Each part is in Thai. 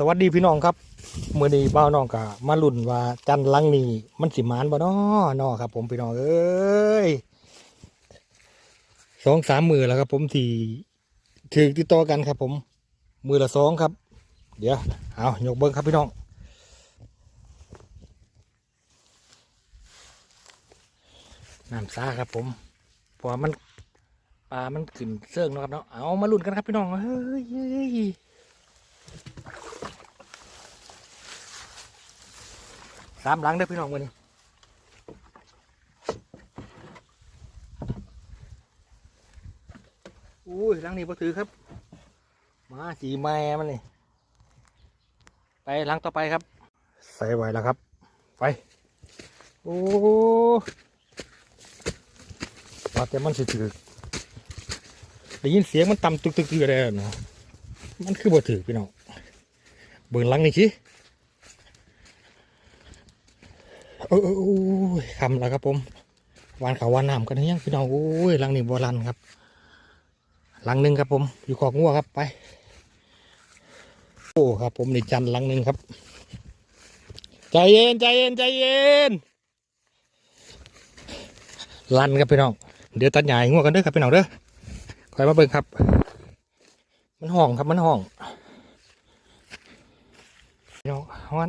สวัสดีพี่น้องครับเมื่อนี้บ้าน้องกะมาลุ่นว่าจันลังนี้มันสิมานบ่น้อนอครับ ผมพี่น้องเอ้ยสองสามมือแล้วครับ ผมที่ถือติดต่อกันครับ ผม มือละสองครับ เดี๋ยวเอายกเบิ้งครับพี่น้องน้ำซาครับผมเพราะมันปลามันขึ้นเสื่องนะครับเนาะเอามาลุ่นกันครับพี่น้องเฮ้ยเฮ้ย สามหลังเด้อพี่น้องวันนี้อุ้ยหลังนี้พอถือครับ มาสีแม่มันนี่ไปหลังต่อไปครับ ใส่ไว้แล้วครับ ไป โอ้ว่าแต่มันสิถือได้ยินเสียงมันต่ำตึกตึกตึกอะไรเนาะมันคือบ่ถือพี่น้องเบิ่งหลังนี่สิ โอ้ยคำแล้วครับผมวานเขาวานน้ำกันยังพี่น้องโอ้ยหลังนี้โบราณครับ หลังหนึ่งครับผม อยู่ขอกงัวครับไป โอ้ครับ ผมนี่จันหลังหนึ่งครับ ใจเย็นใจเย็นใจเย็นลันครับพี่น้อง เดี๋ยวตัดใหญ่งัวกันเด้อครับพี่น้องเด้อคอยมาเบิ่งครับ มันห้องครับมันห้องพี่น้องฮ้อน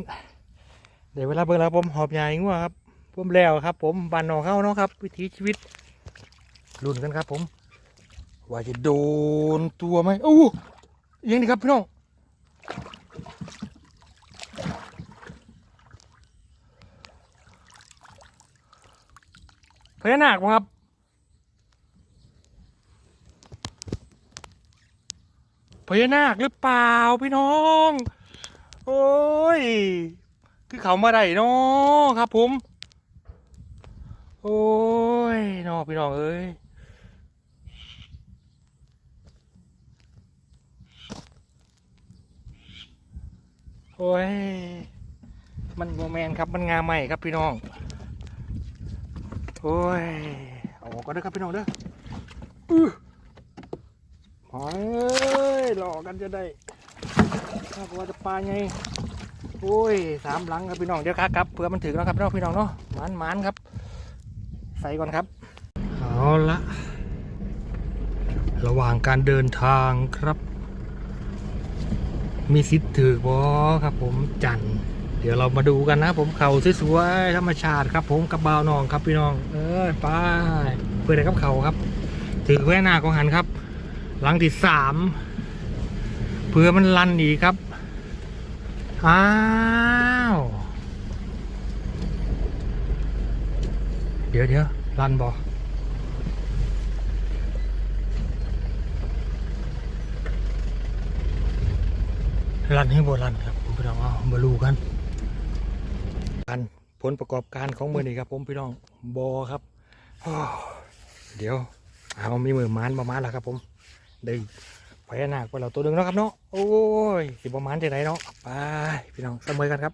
เดี๋ยวเวลาเบิ่งแล้วผมหอบใหญ่งัวครับผมแล้วครับ ผมบ้านนอกเข้าเนาะครับ วิถีชีวิตลุ้นกันครับ ผม ว่าจะโดนตัวไหมโอ้ยังนี่ครับพี่น้องพญานาคครับพญานาคหรือเปล่าพี่น้อง โอ้ย คือเขามาได้เนาะครับผม โอ้ยน้อพี่น้องเอ้ยโอ้ย มันโมแมนครับ มันงาใหม่ครับพี่น้อง โอ้ย เอาออกก่อนเด้อครับพี่น้องเด้ออื้อหอยหลอกกันจะได้ถ้าว่าจะปลาไง โอ้ยสามหลังครับพี่น้องเดี๋ยวครับเผื่อมันถึงแล้วครับเนาะพี่น้องเนาะหมันหมันครับ ใส่ก่อนครับเอาละระหว่างการเดินทางครับ มีสิทธิ์ถือบอครับ ผมจันเดี๋ยวเรามาดูกันนะผมเขาสวยๆธรรมชาติครับ ผมกับบาวนองครับพี่น้อง เออไปเพื่อได้กับเขาครับ ถือแว่หน้าของหันครับ หลังที่สามเพื่อมันลันอีกครับ อ้าว เดี๋ยวเดี๋ยวรันบอรันให้บรันครับผมพี่น้องเอามาลูกันกันผลประกอบการของมือนี่ครับผมพี่น้องบอครับเดี๋ยวเอามีมือมานประมาณแล้วครับผมได้ พญานาคไปเราตัวหนึ่งเนาะครับเนาะโอ้ยสิประมาณจะไหนเนาะไปพี่น้องเสมอกันครับ